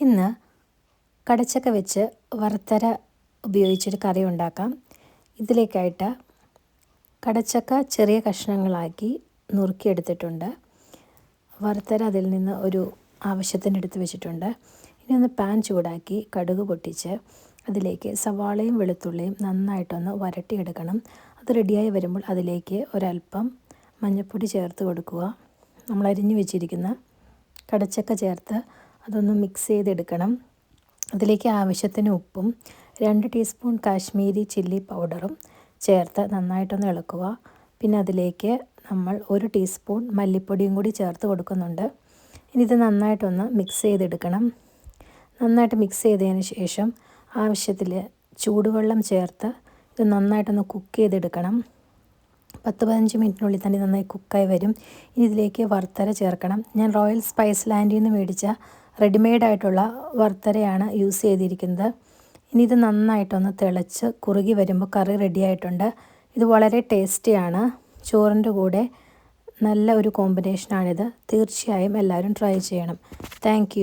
ഇന്ന് കടച്ചക്ക വെച്ച് വറുത്തര ഉപയോഗിച്ചൊരു കറി ഉണ്ടാക്കാം. ഇതിലേക്കായിട്ട് കടച്ചക്ക ചെറിയ കഷ്ണങ്ങളാക്കി നുറുക്കിയെടുത്തിട്ടുണ്ട്. വറുത്തര അതിൽ നിന്ന് ഒരു ആവശ്യത്തിന് എടുത്ത് വെച്ചിട്ടുണ്ട്. ഇനി ഒന്ന് പാൻ ചൂടാക്കി കടുക് പൊട്ടിച്ച് അതിലേക്ക് സവാളയും വെളുത്തുള്ളിയും നന്നായിട്ടൊന്ന് വരട്ടിയെടുക്കണം. അത് റെഡിയായി വരുമ്പോൾ അതിലേക്ക് ഒരല്പം മഞ്ഞൾപ്പൊടി ചേർത്ത് കൊടുക്കുക. നമ്മൾ അരിഞ്ഞു വെച്ചിരിക്കുന്ന കടച്ചക്ക ചേർത്ത് അതൊന്ന് മിക്സ് ചെയ്തെടുക്കണം. അതിലേക്ക് ആവശ്യത്തിന് ഉപ്പും രണ്ട് ടീസ്പൂൺ കാശ്മീരി ചില്ലി പൗഡറും ചേർത്ത് നന്നായിട്ടൊന്ന് ഇളക്കുക. പിന്നെ അതിലേക്ക് നമ്മൾ ഒരു ടീസ്പൂൺ മല്ലിപ്പൊടിയും കൂടി ചേർത്ത് കൊടുക്കുന്നുണ്ട്. ഇനി ഇത് നന്നായിട്ടൊന്ന് മിക്സ് ചെയ്തെടുക്കണം. നന്നായിട്ട് മിക്സ് ചെയ്തതിന് ശേഷം ആവശ്യത്തിൽ ചൂടുവെള്ളം ചേർത്ത് ഇത് നന്നായിട്ടൊന്ന് കുക്ക് ചെയ്തെടുക്കണം. പത്ത് പതിനഞ്ച് മിനിറ്റിനുള്ളിൽ തന്നെ നന്നായി കുക്കായി വരും. ഇനി ഇതിലേക്ക് വറുത്തര ചേർക്കണം. ഞാൻ റോയൽ സ്പൈസ് ലാൻഡിൽ നിന്ന് മേടിച്ച റെഡിമെയ്ഡ് ആയിട്ടുള്ള വറുത്തരയാണ് യൂസ് ചെയ്തിരിക്കുന്നത്. ഇനി ഇത് നന്നായിട്ടൊന്ന് തിളച്ച് കുറുകി വരുമ്പോൾ കറി റെഡിയായിട്ടുണ്ട്. ഇത് വളരെ ടേസ്റ്റിയാണ്. ചോറിന്റെ കൂടെ നല്ല ഒരു കോമ്പിനേഷനാണിത്. തീർച്ചയായും എല്ലാവരും ട്രൈ ചെയ്യണം. താങ്ക്